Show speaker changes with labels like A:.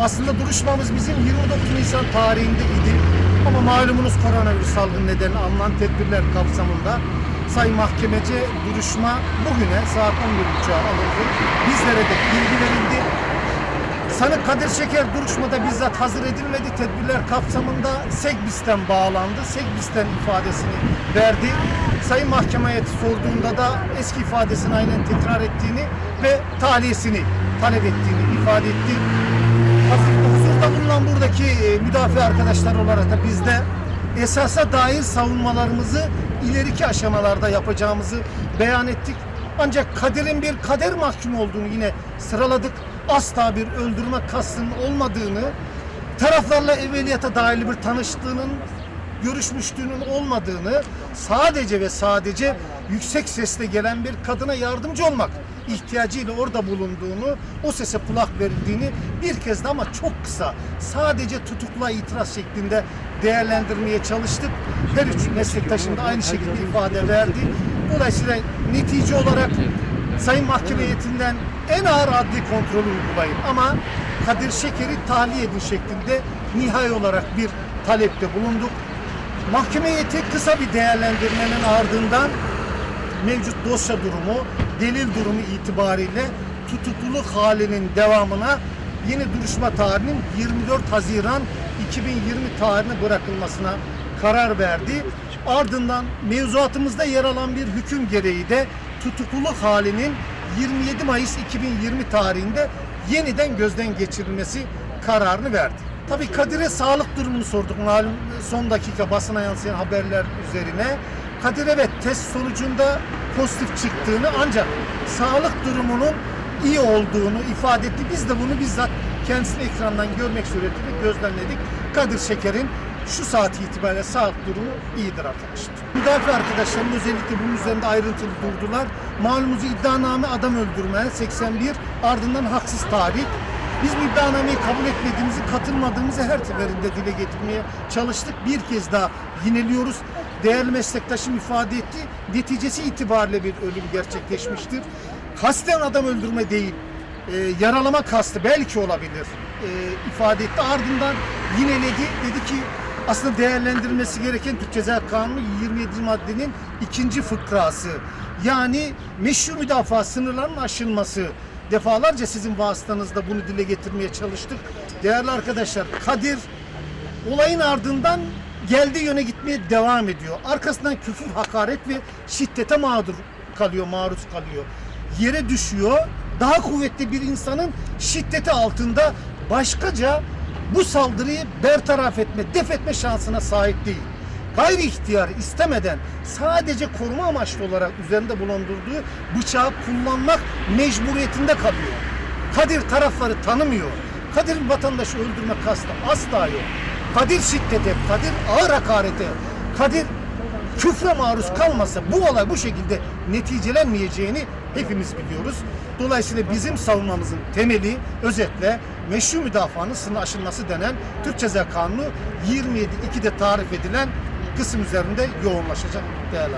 A: Aslında duruşmamız bizim 29 Nisan tarihinde idi. Ama malumunuz koronavirüs salgını nedeniyle alınan tedbirler kapsamında Sayın Mahkemece duruşma bugüne saat 11.30'a alındı. Bizlere de bilgi verildi. Sanık Kadir Şeker duruşmada bizzat hazır edilmedi. Tedbirler kapsamında Segbis'ten bağlandı. Segbis'ten ifadesini verdi. Sayın Mahkeme heyeti sorduğunda da eski ifadesini aynen tekrar ettiğini ve tahliyesini talep ettiğini ifade etti. Huzurda bulunan buradaki e, müdafi arkadaşlar olarak da biz de esasa dair savunmalarımızı ileriki aşamalarda yapacağımızı beyan ettik. Ancak kaderin bir kader mahkumu olduğunu yine sıraladık. Asla bir öldürme kastının olmadığını, taraflarla evveliyata dair bir tanıştığının, görüşmüşlüğünün olmadığını, sadece ve sadece yüksek sesle gelen bir kadına yardımcı olmak ihtiyacıyla orada bulunduğunu, o sese kulak verildiğini bir kez de ama çok kısa, sadece tutukla itiraz şeklinde değerlendirmeye çalıştık. Her üç meslektaşım da aynı şekilde ifade verdi. Dolayısıyla netice olarak Sayın Mahkeme heyetinden en ağır adli kontrolü uygulayın ama Kadir Şeker'i tahliye edin şeklinde nihai olarak bir talepte bulunduk. Mahkeme heyeti kısa bir değerlendirmenin ardından mevcut dosya durumu, delil durumu itibariyle tutukluluk halinin devamına yeni duruşma tarihinin 24 Haziran 2020 tarihine bırakılmasına karar verdi. Ardından mevzuatımızda yer alan bir hüküm gereği de tutukluluk halinin 27 Mayıs 2020 tarihinde yeniden gözden geçirilmesi kararını verdi. Tabii Kadir'e sağlık durumunu sorduk malum son dakika basına yansıyan haberler üzerine. Kadir evet test sonucunda pozitif çıktığını ancak sağlık durumunun iyi olduğunu ifade etti. Biz de bunu bizzat kendisini ekrandan görmek suretiyle gözlemledik. Kadir Şeker'in şu saat itibariyle sağlık durumu iyidir arkadaşlar. Müdafi arkadaşlarım özellikle bunun üzerinde ayrıntılı durdular. Malumunuz iddianame adam öldürme 81 ardından haksız tahrik. Biz bu iddianameyi kabul etmediğimizi, katılmadığımızı her seferinde dile getirmeye çalıştık. Bir kez daha yineliyoruz. Değerli meslektaşım ifade etti. Neticesi itibariyle bir ölüm gerçekleşmiştir. Kasten adam öldürme değil, e, yaralama kastı belki olabilir e, ifade etti. Ardından yineledi. Dedi ki aslında değerlendirilmesi gereken Türk Ceza Kanunu 27. maddenin ikinci fıkrası. Yani meşru müdafaa sınırlarının aşılması. Defalarca sizin vasıtanızda bunu dile getirmeye çalıştık. Değerli arkadaşlar Kadir olayın ardından geldiği yöne gitmeye devam ediyor. Arkasından küfür, hakaret ve şiddete mağdur kalıyor, maruz kalıyor. Yere düşüyor. Daha kuvvetli bir insanın şiddeti altında başkaca bu saldırıyı bertaraf etme, def etme şansına sahip değil. Gayri ihtiyar istemeden sadece koruma amaçlı olarak üzerinde bulundurduğu bıçağı kullanmak mecburiyetinde kalıyor. Kadir tarafları tanımıyor. Kadir'in vatandaşı öldürme kastı asla yok. Kadir şiddete, Kadir ağır hakarete, Kadir küfre maruz kalmasa bu olay bu şekilde neticelenmeyeceğini hepimiz biliyoruz. Dolayısıyla bizim savunmamızın temeli özetle meşru müdafaanın sınır aşılması denen Türk Ceza Kanunu 27.2'de tarif edilen kısım üzerinde yoğunlaşacak değerli.